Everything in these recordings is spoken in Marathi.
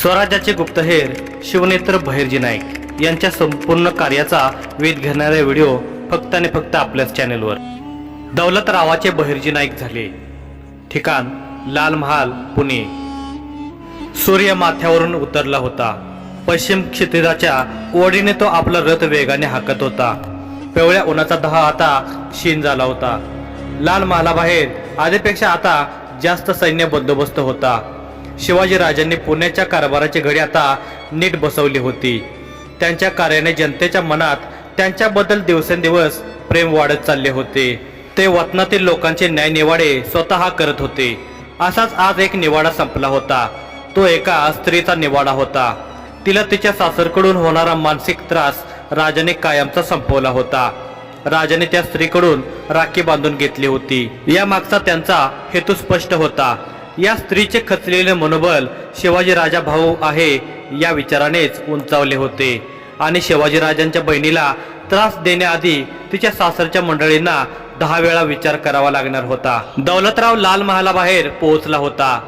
स्वराज्याचे गुप्तहेर शिवनेत्र बहिर्जी नाईक यांच्या संपूर्ण कार्याचा वेध घेणारे व्हिडिओ फक्त आणि फक्त आपल्याच चॅनेलवर. दौलतरावाचे बहिर्जी नाईक झाले. ठिकाण लाल महाल पुणे. सूर्य माथ्यावरून उतरला होता. पश्चिम क्षितिजाच्या ओढीने तो आपला रथ वेगाने हाकत होता. पिवळ्या उन्हाचा दहा आता क्षीण झाला होता. लाल महालाबाहेर आधीपेक्षा आता जास्त सैन्य बंदोबस्त होता. शिवाजी राजांनी पुण्याच्या कारभाराची घडी आता नीट बसवली होती. त्यांच्या कार्याने जनतेच्या मनात त्यांच्याबद्दल दिवसेंदिवस प्रेम वाढत चालले होते. ते वतनातील लोकांचे न्यायनिवाडे स्वतः करत होते. असाच आज एक निवाडा संपला होता. तो एका स्त्रीचा निवाडा होता. तिला तिच्या सासरकडून होणारा मानसिक त्रास राजाने कायमचा संपवला होता. राजाने त्या स्त्रीकडून राखी बांधून घेतली होती. या मागचा त्यांचा हेतू स्पष्ट होता. या स्त्रीचे खचलेले मनोबल शिवाजीराजा भाऊ आहे या विचारानेच उंचावले होते. आणि शिवाजी राजांच्या बहिणीला त्रास देण्याआधी तिच्या सासरच्या मंडळींना दहा वेळा विचार करावा लागणार होता. दौलतराव लाल महालाबाहेर पोहोचला होता.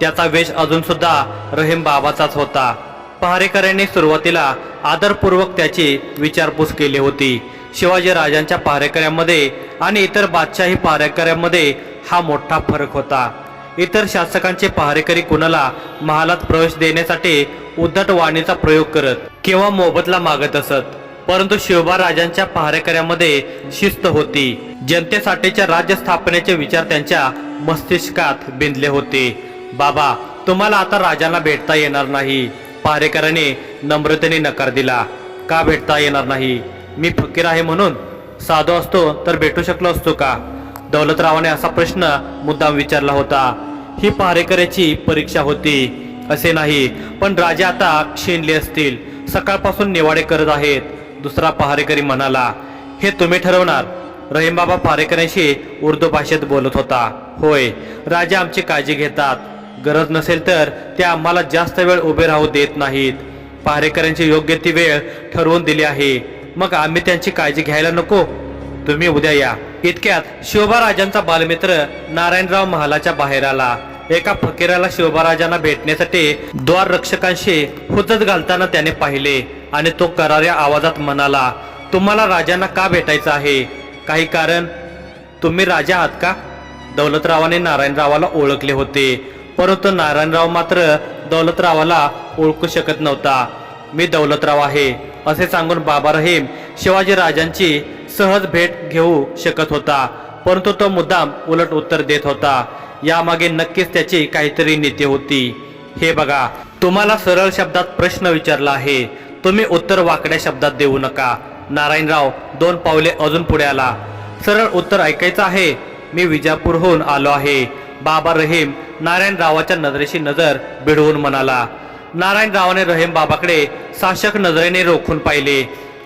त्याचा वेश अजून सुद्धा रहीम बाबाचाच होता. पहारेकऱ्यांनी सुरुवातीला आदरपूर्वक त्याची विचारपूस केली होती. शिवाजी राजांच्या पहारेकऱ्यांमध्ये आणि इतर बादशाही पहारेकऱ्यांमध्ये हा मोठा फरक होता. इतर शासकांचे पहारेकरी कुणाला महालात प्रवेश देण्यासाठी उद्धट वाणीचा प्रयोग करत किंवा मोबदला मागत असत. परंतु शिवबा राजांच्या पहारेकऱ्यामध्ये शिस्त होती. जनतेसाठीच्या राज्य स्थापनेचे विचार त्यांच्या मस्तिष्कात बिंदले होते. बाबा तुम्हाला आता राजांना भेटता येणार नाही. पहारेकरांनी नम्रतेने नकार दिला. का भेटता येणार नाही? मी फकीर आहे म्हणून? साधो असतो तर भेटू शकलो असतो का? दौलतरावाने असा प्रश्न मुद्दाम विचारला होता. ही पहारेकऱ्याची परीक्षा होती. असे नाही पण राजे आता क्षीणले असतील. सकाळपासून निवाडे करत आहेत. दुसरा पहारेकरी म्हणाला हे तुम्ही ठरवणार? रहीमबाबा पहारेकऱ्यांशी उर्दू भाषेत बोलत होता. होय राजा आमची काळजी घेतात. गरज नसेल तर ते आम्हाला जास्त वेळ उभे राहू देत नाहीत. पहारेकऱ्यांची योग्य ती वेळ ठरवून दिली आहे. मग आम्ही त्यांची काळजी घ्यायला नको? तुम्ही उद्या या. इतक्यात शोभाराजांचा बालमित्र नारायणराव महालाच्या बाहेर आला. एका फकीराला शोभाराजांना भेटण्यासाठी द्वार रक्षकांशी हुजत घालताना त्याने पाहिले आणि तो कराऱ्या आवाजात म्हणाला तुम्हाला राजांना का भेटायचं आहे? काही कारण? तुम्ही राजा आहात का? दौलतरावाने नारायणरावाला ओळखले होते परंतु नारायणराव मात्र दौलतरावाला ओळखू शकत नव्हता. मी दौलतराव आहे असे सांगून बाबा रहीम शिवाजी राजांची सहज भेट घेऊ शकत होता परंतु तो मुद्दाम उलट उत्तर देत होता. यामागे नक्कीच त्याची काहीतरी नीती होती. हे बघा तुम्हाला सरळ शब्दात प्रश्न विचारला आहे. तुम्ही उत्तर वाकड्या शब्दात देऊ नका. नारायणराव दोन पावले अजून पुढे आला. सरळ उत्तर ऐकायचं आहे? मी विजापूरहून आलो आहे. बाबा रहीम नारायणरावाच्या नजरेशी नजर भिडवून म्हणाला. नारायणरावाने रहीम बाबाकडे साशक नजरेने रोखून पाहिले.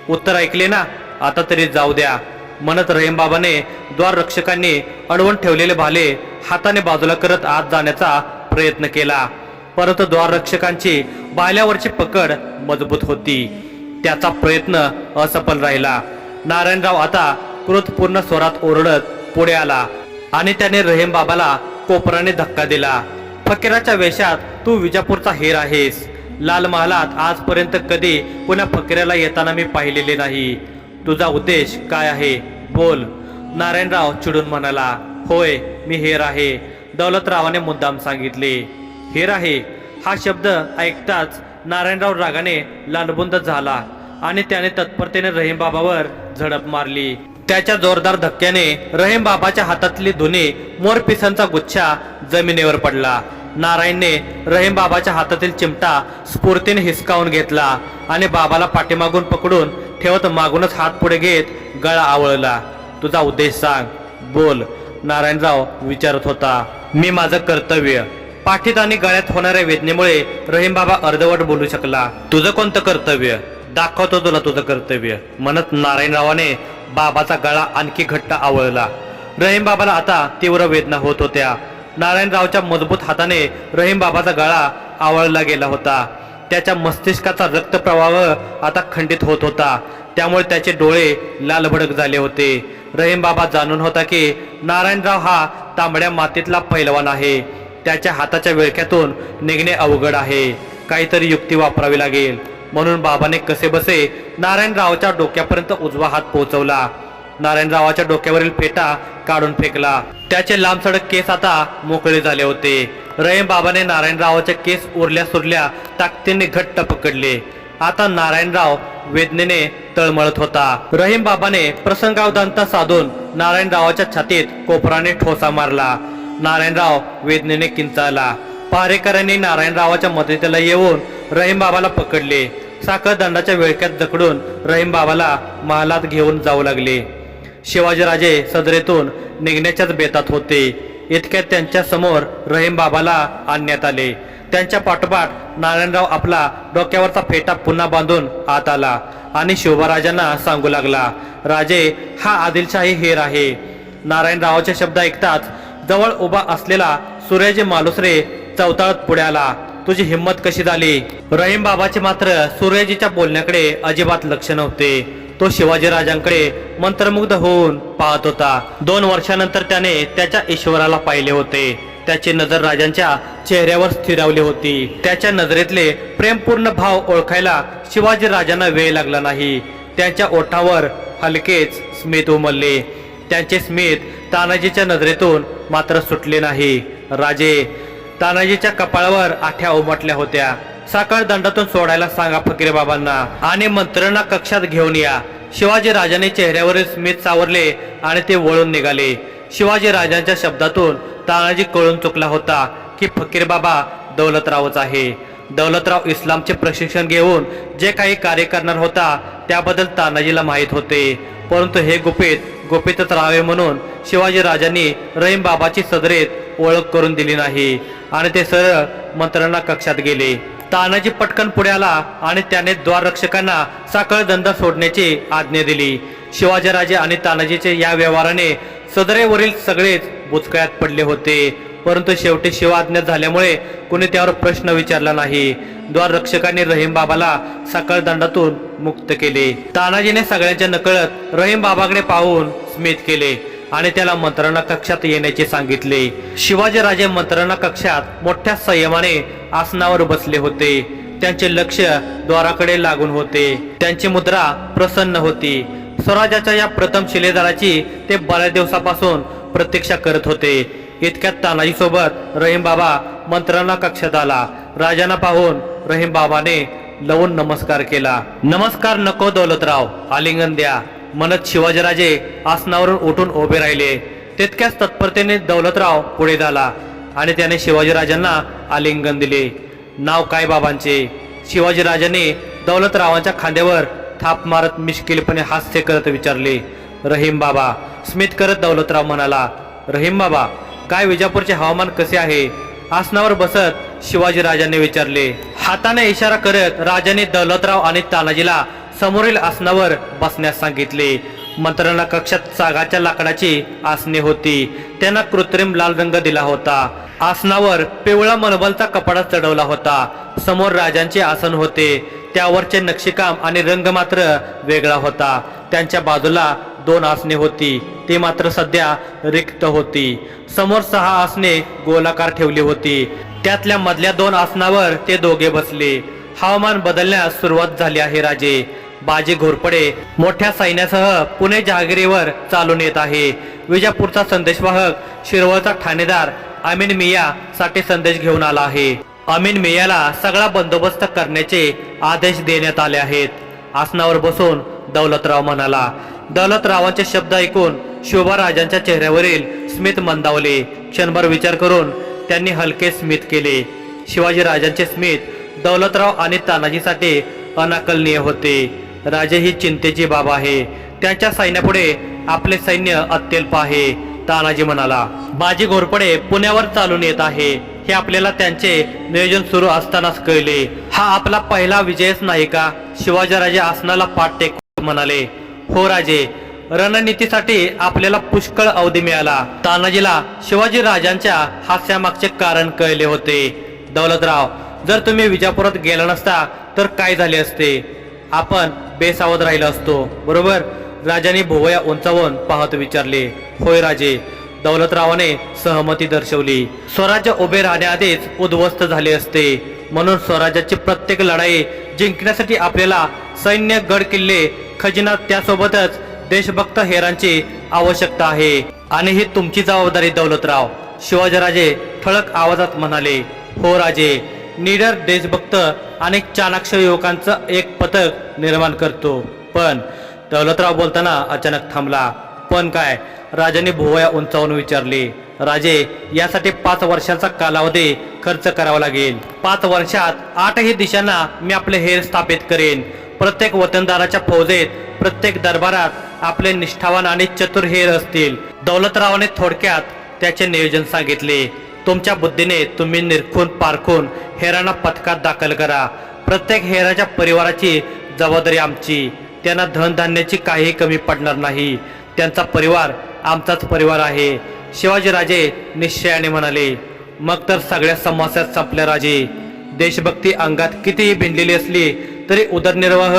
उत्तर ऐकले ना? आता तरी जाऊ द्या. म्हणत रहीमबाबाने द्वाररक्षकांनी द्वार रक्षकांनी अडवून ठेवलेले भाले हाताने बाजूला करत आत जाण्याचा प्रयत्न केला. परत द्वार रक्षकांची बाल्यावरची पकड मजबूत होती. त्याचा प्रयत्न असफल राहिला. नारायणराव आता क्रोधपूर्ण स्वरात ओरडत पुढे आला आणि त्याने रहीमबाबाला कोपराने धक्का दिला. फकीराच्या वेशात तू विजापूरचा हेर आहेस. लाल महालात आजपर्यंत कधी पुन्हा फकीराला येताना मी पाहिलेले नाही. तुझा उद्देश काय आहे? बोल. नारायणराव चिडून म्हणाला होय मी हेर आहे. दौलतरावाने मुद्दाम सांगितले हेर आहे. हा शब्द ऐकताच नारायणराव रागाने लालबुंद झाला आणि त्याने तत्परतेने रहीमबाबावर झडप मारली. त्याच्या जोरदार धक्क्याने रहीमबाबाच्या हातातली धुनी मोरपिसांचा गुच्छा जमिनीवर पडला. नारायणने रहीम बाबाच्या हातातील चिमटा स्फूर्तीने हिसकावून घेतला आणि बाबाला पाठीमागून पकडून ठेवत मागूनच हात पुढे घेत गळा आवळला. तुझा उद्देश सांग. बोल. नारायणराव विचारत होता. मी माझं कर्तव्य. पाठीत आणि गळ्यात होणाऱ्या वेदनेमुळे रहीम बाबा अर्धवट बोलू शकला. तुझं कोणतं कर्तव्य? दाखवतो तुला तुझं कर्तव्य. म्हणत नारायणरावाने बाबाचा गळा आणखी घट्ट आवळला. रहीम बाबाला आता तीव्र वेदना होत होत्या. नारायणरावच्या मजबूत हाताने रहीमबाबाचा गळा आवळला गेला होता. त्याच्या मस्तिष्काचा रक्तप्रवाह आता खंडित होत होता. त्यामुळे त्याचे डोळे लालभडक झाले होते. रहीमबाबा जाणून होता की नारायणराव हा तांबड्या मातीतला पैलवान आहे. त्याच्या हाताच्या विळख्यातून निघणे अवघड आहे. काहीतरी युक्ती वापरावी लागेल. म्हणून बाबाने कसे बसे नारायणरावच्या डोक्यापर्यंत उजवा हात पोहोचवला. नारायणरावाच्या डोक्यावरील फेटा काढून फेकला. त्याचे लांबसडक केस आता मोकळे झाले होते. रहीम बाबाने नारायणरावाचे केस उरल्या सुरल्या ताकदीने घट्ट पकडले. आता नारायणराव वेदनेने तळमळत होता. रहीम बाबाने प्रसंगावधानता साधून नारायणरावाच्या छातीत कोपराने ठोसा मारला. नारायणराव वेदनेने किंचाळला. पहारेकरांनी नारायणरावाच्या मदतीला येऊन रहीम बाबाला पकडले. साखर दंडाच्या विळक्यात जकडून रहीम बाबाला महालात घेऊन जाऊ लागले. शिवाजीराजे सदरेतून निघण्याच्याच बेतात होते. इतक्यात त्यांच्यासमोर आणण्यात आले. त्यांच्या पाठोपाठ नारायणराव आपला डोक्यावरचा फेटा पुन्हा बांधून आत आला आणि शिवबाराजांना सांगू लागला राजे हा आदिलशाही हेर आहे. नारायणरावाचे शब्द ऐकताच जवळ उभा असलेला सूर्याजी मालुसरे चौताळत पुढे आला तुझी हिंमत कशी झाली? रहीमबाबाचे मात्र सूर्याजीच्या बोलण्याकडे अजिबात लक्ष नव्हते. तो शिवाजी राजांकडे मंत्रमुग्ध होऊन पाहत होता. दोन वर्षानंतर त्याने त्याच्या ईश्वराला पाहिले होते. त्याची नजर राजांच्या चेहऱ्यावर स्थिरावली होती. त्याच्या नजरेतले प्रेमपूर्ण भाव ओळखायला शिवाजी राजांना वेळ लागला नाही. त्यांच्या ओठावर हलकेच स्मित उमलले. त्यांचे स्मित तानाजीच्या नजरेतून मात्र सुटले नाही. राजे तानाजीच्या कपाळावर आठ्या उमटल्या होत्या. साखळ दंडातून सोडायला सांगा फकीर बाबांना. आणि मंत्रणा कक्षात घेऊन या. शिवाजी राजाने चेहऱ्यावरील स्मित सावरले आणि ते वळून निघाले. शिवाजी राजांच्या शब्दातून तानाजी कळून चुकला होता की फकीर बाबा दौलतरावच आहे. दौलतराव इस्लामचे प्रशिक्षण घेऊन जे काही कार्य करणार होता त्याबद्दल तानाजीला माहीत होते. परंतु हे गुपित गुपितच राहावे म्हणून शिवाजी राजांनी रहीम बाबाची सदरेत ओळख करून दिली नाही. आणि ते सरळ मंत्रणा कक्षात गेले. तानाजी पटकन पुढे आला आणि त्याने द्वाररक्षकांना साखळ दंड सोडण्याची आज्ञा दिली. शिवाजीराजे आणि तानाजीचे या व्यवहाराने सदरेवरील सगळेच बुचकळ्यात पडले होते. परंतु शेवटी शिवाज्ञा झाल्यामुळे कुणी त्यावर प्रश्न विचारला नाही. द्वाररक्षकांनी रहीम बाबाला साखळ दंडातून मुक्त केले. तानाजीने सगळ्यांच्या नकळत रहीम बाबाकडे पाहून स्मित केले. आणि त्याला मंत्रणा कक्षात येण्याचे सांगितले. शिवाजीराजे मंत्रणा कक्षात मोठ्या संयमाने आसनावर बसले होते. त्यांचे लक्ष द्वाराकडे लागून होते. त्यांची मुद्रा प्रसन्न होती. स्वराज्याच्या या प्रथम शिलेदाराची ते बऱ्याच दिवसापासून प्रतीक्षा करत होते. इतक्यात तानाजी सोबत रहीम बाबा मंत्रणा कक्षात आला. राजांना पाहून रहीम बाबाने लवून नमस्कार केला. नमस्कार नको दौलतराव. आलिंगन द्या. म्हणत शिवाजीराजे आसनावरून उठून उभे राहिले. तितक्याच तत्परतेने दौलतराव पुढे झाला आणि त्याने शिवाजीराजांना आलिंगन दिले. नाव काय बाबांचे? शिवाजीराजांनी दौलतरावांच्या खांद्यावर थाप मारत मिश्किलपणे हास्य करत विचारले. रहीम बाबा स्मित करत दौलतराव म्हणाला रहीम बाबा काय विजापूरचे हवामान कसे आहे? आसनावर बसत शिवाजीराजांनी विचारले हाताने इशारा करत राजाने दौलतराव आणि तानाजीला समोरील आसनावर बसण्यास सांगितले. मंत्र्यांना कक्षात सागाच्या लाकडाची आसने होती. त्यांना कृत्रिम लाल रंग दिला होता. आसनावर पिवळा मनबलचा कपडा चढवला होता. समोर राजांचे आसन होते. त्यावरचे नक्षीकाम आणि रंग मात्र वेगळा होता. त्यांच्या बाजूला दोन आसने होती. ती मात्र सध्या रिक्त होती. समोर सहा आसने गोलाकार ठेवली होती. त्यातल्या मधल्या दोन आसनावर ते दोघे बसले. हवामान बदलण्यास सुरुवात झाली आहे राजे. बाजी घोरपडे मोठ्या सैन्यासह पुणे जहागिरीवर चालून येत आहे. विजापूरचा संदेशवाहक शिरवळचा ठाणेदार अमीन मिया साठी संदेश घेऊन आला आहे. अमीन मियाला सगळा बंदोबस्त करण्याचे आदेश देण्यात आले आहेत. आसनावर बसून दौलतराव म्हणाला दौलतरावांचे शब्द ऐकून शोभाराजांच्या चेहऱ्यावरील स्मित मंदावले. क्षणभर विचार करून त्यांनी हलके स्मित केले. शिवाजी राजांचे स्मित दौलतराव आणि तानाजीसाठी अनाकलनीय होते. राजे ही चिंतेची बाब आहे. त्यांच्या सैन्यापुढे आपले सैन्य अत्यल्प आहे. तानाजी म्हणाला बाजी घोरपडे पुण्यावर चालून येत आहे. हे आपल्याला त्यांचे नियोजन सुरू असतानाच कळले. हा आपला पहिला विजयच नाही का? शिवाजीराजे आसनाला पाठ टेक म्हणाले हो राजे रणनीतीसाठी आपल्याला पुष्कळ अवधी मिळाला. तानाजीला शिवाजी राजांच्या हास्यामागचे कारण कळले होते. दौलतराव जर तुम्ही विजापुरात गेला नसता तर काय झाले असते? आपण बेसावध राहिलो असतो. बरोबर? राजाने भोवया उंचावून पाहत विचारले होय राजे दौलतरावाने सहमती दर्शवली. स्वराज्य उभे राहण्याआधीच उद्ध्वस्त झाले असते. म्हणून स्वराज्याची प्रत्येक लढाई जिंकण्यासाठी आपल्याला सैन्य गड किल्ले खजिना त्यासोबतच देशभक्त हेरांची आवश्यकता आहे. आणि ही तुमची जबाबदारी दौलतराव शिवाजीराजे ठळक आवाजात म्हणाले. हो राजे निडर देशभक्त आणि चाणाक्ष युवकांचं एक पथक निर्माण करतो. पण दौलतराव बोलताना अचानक थांबला. पण काय? राजाने भुवया उंचावून विचारले. राजे यासाठी पाच वर्षाचा कालावधी खर्च करावा लागेल. पाच वर्षात आठही दिशांना मी आपले हेर स्थापित करेन. प्रत्येक वतनदाराच्या फौजेत प्रत्येक दरबारात आपले निष्ठावान आणि चतुर हेर असतील. दौलतरावाने थोडक्यात त्याचे नियोजन सांगितले. तुमच्या बुद्धीने तुम्ही निरखून पारखून हेरांना पथकात दाखल करा. प्रत्येक हेराच्या परिवाराची जबाबदारी आमची. त्यांना धनधान्याची काही कमी पडणार नाही. त्यांचा परिवार आमचाच परिवार आहे. शिवाजीराजे निश्चयाने म्हणाले मग तर सगळ्या समस्या संपल्या राजे. देशभक्ती अंगात कितीही भिनलेली असली तरी उदरनिर्वाह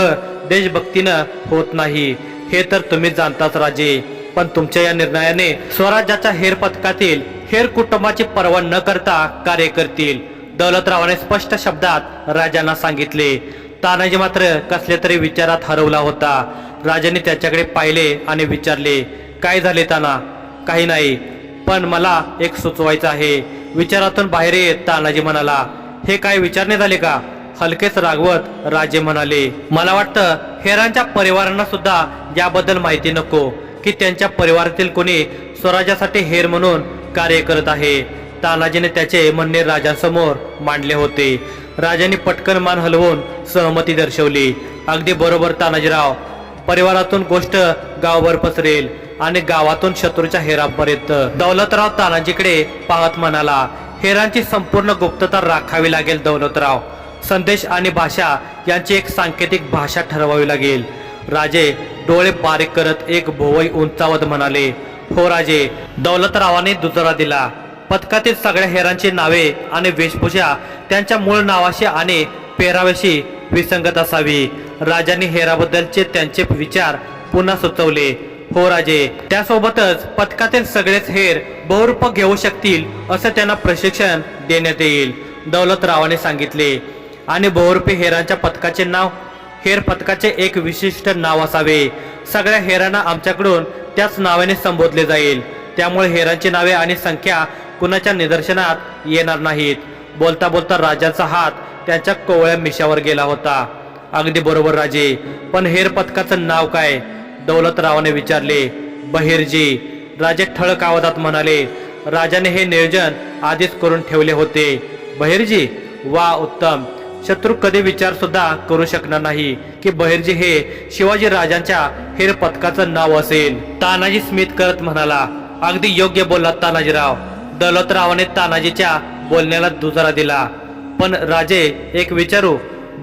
देशभक्तीनं होत नाही. हे तर तुम्ही जाणताच राजे. पण तुमच्या या निर्णयाने स्वराज्याच्या हेर पथकातील हेर कुटुंबाची पर्वा न करता कार्य करतील. दौलतरावाने स्पष्ट शब्दात राजांना सांगितले तानाजी मात्र कसल्या तरी विचारात हरवला होता. राजाने त्याच्याकडे पाहिले आणि विचारले काय झाले ताना? काही नाही पण मला एक सुचवायचं आहे. विचारातून बाहेर येत तानाजी म्हणाला हे काय विचारणे झाले का? हलकेच रागवत राजे म्हणाले मला वाटतं हेरांच्या परिवारांना सुद्धा याबद्दल माहिती नको की त्यांच्या परिवारातील कोणी स्वराज्यासाठी हेर म्हणून कार्य करत आहे. तानाजीने त्याचे म्हणणे राजांसमोर मांडले होते. राजांनी पटकन मान हलवून सहमती दर्शवली. अगदी बरोबर तानाजीराव. परिवारातून गोष्ट गावभर पसरेल आणि गावातून शत्रूच्या हेरापर्यंत. दौलतराव तानाजीकडे पाहत म्हणाला हेरांची संपूर्ण गुप्तता राखावी लागेल दौलतराव. संदेश आणि भाषा यांची एक सांकेतिक भाषा ठरवावी लागेल. राजे डोळे बारीक करत एक भोवई उंचावत म्हणाले फोराजे दौलतरावाने दुजोरा दिला. पथकातील सगळ्या हेरांची नावे आणि वेशभूषा त्यांच्या मूळ नावाशी आणि पेराव्याशी विसंगत असावी. राजांनी हेराबद्दलचे त्यांचे विचार पुन्हा सुचवले. हो राजे त्यासोबतच पथकातील सगळेच हेर बहुरूप घेऊ शकतील असं त्यांना प्रशिक्षण देण्यात येईल दौलतरावाने सांगितले. आणि बहुरूपी हेरांच्या पथकाचे नाव हेर पथकाचे एक विशिष्ट नाव असावे. सगळ्या हेरांना आमच्याकडून त्याच नावाने संबोधले जाईल. त्यामुळे हेरांची नावे आणि संख्या कुणाच्या निदर्शनात येणार नाहीत. बोलता बोलता राजाचा हात त्यांच्या कोवळ्या मिशावर गेला होता. अगदी बरोबर राजे पण हेर पथकाचं नाव काय? दौलतरावाने विचारले. बहिर्जी राजे ठळक आवाजात म्हणाले राजाने हे नियोजन आधीच करून ठेवले होते. बहिर्जी वा उत्तम. शत्रू कधी विचार सुद्धा करू शकणार नाही की बहिर्जी हे शिवाजी राजांच्या हेर पथकाचं नाव असेल. तानाजी स्मित करत म्हणाला अगदी योग्य बोलला तानाजीराव. दौलतरावाने तानाजीच्या बोलण्याला दुजारा दिला. पण राजे एक विचारू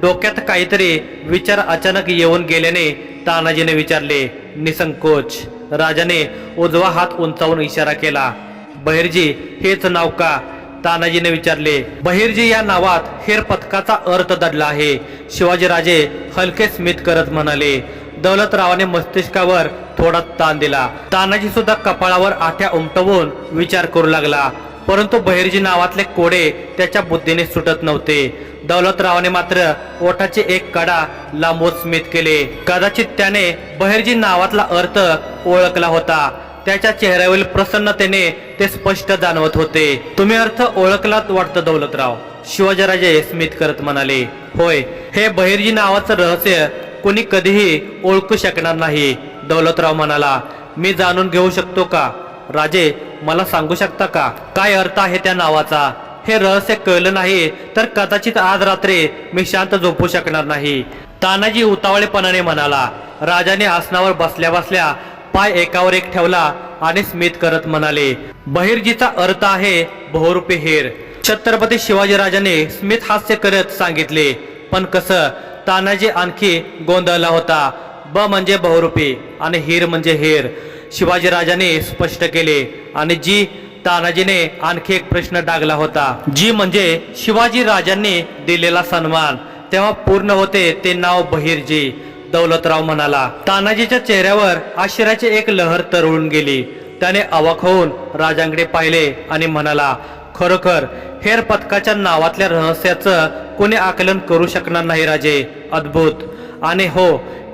डोक्यात काहीतरी विचार अचानक येऊन गेल्याने तानाजीने विचारले निसंकोच. राजाने उजवा हात उंचावून इशारा केला बहिर्जी हेच नाव का? तानाजीने विचारले बहिर्जी या नावात हेर पथकाचा अर्थ दडला आहे. शिवाजीराजे हलके स्मित करत म्हणाले दौलतरावाने मस्तिष्कावर थोडा ताण दिला. तानाजी सुद्धा कपाळावर आठ्या उमटवून विचार करू लागला. परंतु बहिर्जी नावातले कोडे त्याच्या बुद्धीने सुटत नव्हते. दौलतरावाने मात्र ओठाचे एक कडा लांबून स्मित केले. कदाचित त्याने बहिर्जी नावातला अर्थ ओळखला होता. त्याच्या चेहऱ्यावरील प्रसन्नतेने ते स्पष्ट जाणवत होते. तुम्ही अर्थ ओळखलात वाटतं दौलतराव. शिवाजीराजे स्मित करत म्हणाले होय हे बहिर्जी नावाचं रहस्य कोणी कधीही ओळखू शकणार नाही. दौलतराव म्हणाला मी जाणून घेऊ शकतो का? राजे मला सांगू शकता का? काय अर्थ आहे त्या नावाचा? हे रहस्य कळलं नाही तर कदाचित आज रात्री मी शांत झोपू शकणार नाही. तानाजी उतावळेपणाने म्हणाला राजाने आसनावर बसल्या बसल्या पाय एकावर एक ठेवला आणि स्मित करत म्हणाले बहिर्जीचा अर्थ आहे बहुरूपी हेर. छत्रपती शिवाजीराजाने स्मित हास्य करत सांगितले पण कसं तानाजी आणखी गोंधळला होता. ब म्हणजे बहुरूपी आणि हिर म्हणजे हेर. शिवाजीराजाने स्पष्ट केले आणि जी तानाजीने आणखी एक प्रश्न डागला होता जी म्हणजे शिवाजी राजांनी दिलेला सन्मान. तेव्हा पूर्ण होते ते नाव बहिर्जी. दौलतराव म्हणाला तानाजीच्या चेहऱ्यावर आश्चर्याची एक लहर तरळून गेली. त्याने अवाक होऊन राजांकडे पाहिले आणि म्हणाला खरोखर हेर पथकाच्या नावातल्या रहस्याचं कोणी आकलन करू शकणार नाही राजे. अद्भुत. आणि हो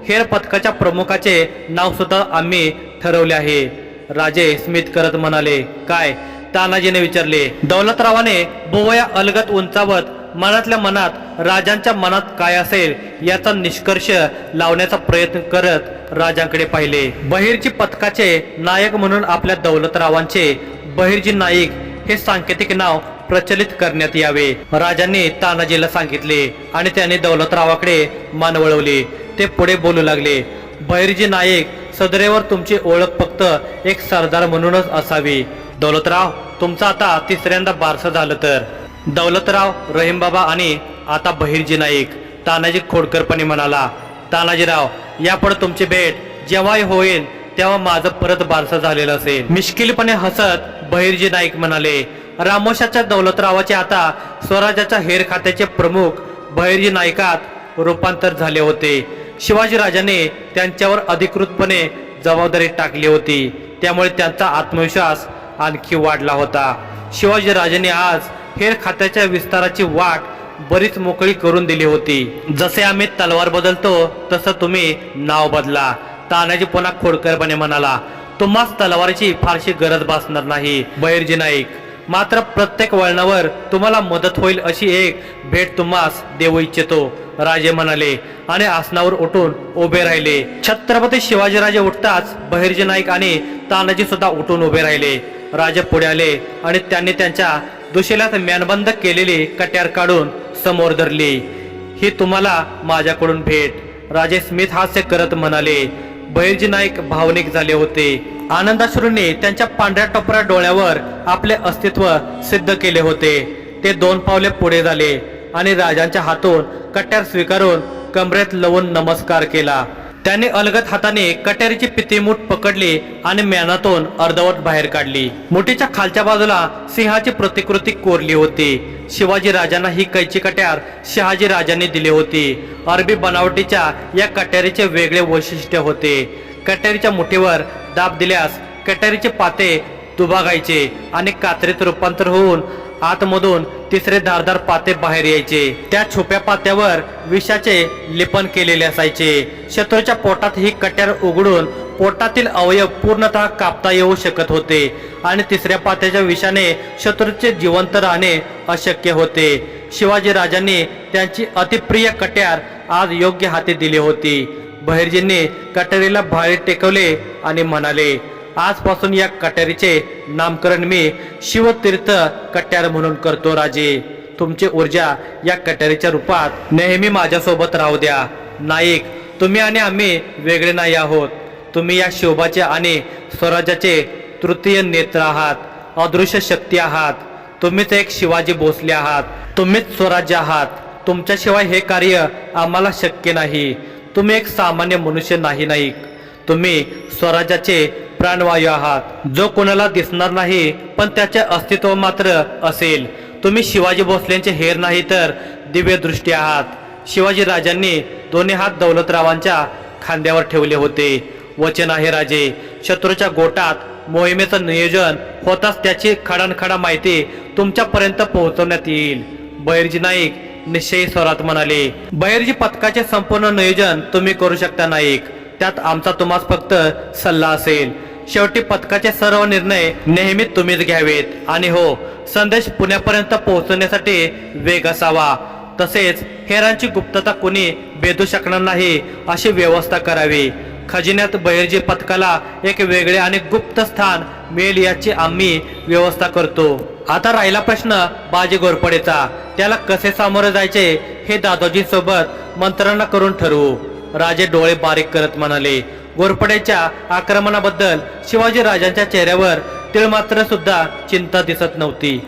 हेर पथकाच्या प्रमुखाचे नाव सुद्धा आम्ही ठरवले आहे. राजे स्मित करत म्हणाले काय? तानाजीने विचारले दौलतरावाने बोवया अलगत उंचावत मनातल्या मनात राजांच्या मनात काय असेल याचा निष्कर्ष लावण्याचा प्रयत्न करत राजांकडे पाहिले. बहिर्जी पथकाचे नायक म्हणून आपल्या दौलतरावांचे बहिर्जी नाईक हे सांकेतिक नाव प्रचलित करण्यात यावे. राजांनी तानाजीला सांगितले आणि त्याने दौलतरावाकडे मान वळवली. ते पुढे बोलू लागले बहिर्जी नाईक सदरेवर तुमची ओळख फक्त एक सरदार म्हणूनच असावी. दौलतराव तुमचं आता तिसऱ्यांदा बारसं झालं तर. दौलतराव रहीमबाबा आणि आता बहिर्जी नाईक तानाजी खोडकरपणे म्हणाला तानाजीराव यापुढे तुमची भेट जेव्हाही होईल तेव्हा माझं परत बारसं झालेलं असेल. मिश्किलपणे हसत बहिर्जी नाईक म्हणाले रामोशाच्या दौलतरावाचे आता स्वराज्याच्या हेर खात्याचे प्रमुख बहिर्जी नाईकात रूपांतर झाले होते. शिवाजीराजाने त्यांच्यावर अधिकृतपणे जबाबदारी टाकली होती. त्यामुळे त्यांचा आत्मविश्वास आणखी वाढला होता. शिवाजीराजांनी आज हेर खात्याच्या विस्ताराची वाट बरीच मोकळी करून दिली होती. जसे आम्ही तलवार बदलतो तसं तुम्ही नाव बदला. तानाजी पुन्हा खोडकरपणे म्हणाला तुम्हाच तलवारीची फारशी गरज भासणार नाही बहिर्जी नाईक. मात्र प्रत्येक वळणावर तुम्हाला मदत होईल अशी एक भेट तुम्हास देऊ इच्छितो. राजे म्हणाले आणि आसनावर उठून उभे राहिले. छत्रपती शिवाजीराजे उठताच बहिर्जी नाईक आणि तानाजी सुद्धा उठून उभे राहिले. राजे पुढे आले आणि त्यांनी त्यांच्या दुशेल्यात म्यानबंद केलेली कट्यार काढून समोर धरली. ही तुम्हाला माझ्याकडून भेट. राजे स्मित हास्य करत म्हणाले बहिर्जी नाईक भावनिक झाले होते. आनंदाश्रूंनी त्यांच्या पांढऱ्या टोपऱ्या डोळ्यावर आपले अस्तित्व सिद्ध केले होते. ते दोन पावले पुढे झाले. आणि राजांच्या हातून कट्यार स्वीकारून कमरेत लवून नमस्कार केला. त्याने अलगत हाताने कट्यारीची पितीमूठ पकडली आणि म्यानातून अर्धवट बाहेर काढली. मुठीच्या खालच्या बाजूला सिंहाची प्रतिकृती कोरली होती. शिवाजी राजांना ही कैची कट्यार शहाजी राजांनी दिली होती. अरबी बनावटीच्या या कट्यारीचे वेगळे वैशिष्ट्य होते. कट्यारीच्या मुठीवर दाब दिल्यास कट्यारीचे पाते दुभागायचे आणि कात्रीत रूपांतर होऊन आतमधून तिसरे धारदार पाते बाहेर यायचे. त्या छोप्या पात्यावर विषाचे लेपन केलेले असायचे. शत्रूच्या पोटात ही कट्यार उघडून पोटातील अवयव पूर्णतः कापता येऊ शकत होते आणि तिसऱ्या पात्याच्या विषाने शत्रूचे जिवंत राहणे अशक्य होते. शिवाजी राजांनी त्यांची अतिप्रिय कट्यार आज योग्य हाती दिली होती. बहिर्जींनी कट्यारीला बाहेर टेकवले आणि म्हणाले आजपासून या कट्यारीचे नामकरण मी शिवतीर्थ कट्यार म्हणून करतो राजे. तुमची ऊर्जा या कट्यारीच्या रूपात नेहमी माझ्यासोबत राहू द्या. नाईक तुम्ही आणि आम्ही वेगळे नाही आहोत. तुम्ही या शोभाचे आणि स्वराज्याचे तृतीय नेत्र आहात. अदृश्य शक्ती आहात. तुम्हीच एक शिवाजी भोसले आहात. तुम्हीच स्वराज्य आहात. तुमच्याशिवाय हे कार्य आम्हाला शक्य नाही. तुम्ही एक सामान्य मनुष्य नाही नाईक. तुम्ही स्वराज्याचे प्राणवायू आहात जो कोणाला दिसणार नाही पण त्याचे अस्तित्व मात्र असेल. तुम्ही शिवाजी भोसलेंचे हेर नाही तर दिव्यदृष्टी आहात. शिवाजी राजांनी दोन्ही हात दौलतरावांच्या खांद्यावर ठेवले होते. वचन आहे राजे शत्रूच्या गोटात मोहिमेचं नियोजन होताच त्याची खडानखडा माहिती तुमच्यापर्यंत पोहोचवण्यात येईल. बहिर्जी नाईक निश्चयी स्वरात म्हणाले बहिर्जी पथकाचे संपूर्ण नियोजन तुम्ही करू शकता नाईक. त्यात आमचा तुम्हाला फक्त सल्ला असेल. शेवटी पथकाचे सर्व निर्णय नेहमी तुम्हीच घ्यावेत. आणि हो संदेश पुण्यापर्यंत पोहोचवण्यासाठी वेग असावा. तसेच हेरांची गुप्तता कोणी बेदू शकणार नाही अशी व्यवस्था करावी. खजिन्यात बहिर्जी पथकाला एक वेगळे आणि गुप्त स्थान मिळेल याची आम्ही व्यवस्था करतो. आता राहिला प्रश्न बाजी घोरपडेचा. त्याला कसे सामोरे जायचे हे दादोजी सोबत मंत्रणा करून ठरवू. राजे डोळे बारीक करत म्हणाले घोरपड्याच्या आक्रमणाबद्दल शिवाजी राजांच्या चेहऱ्यावर तिळ मात्र सुद्धा चिंता दिसत नव्हती.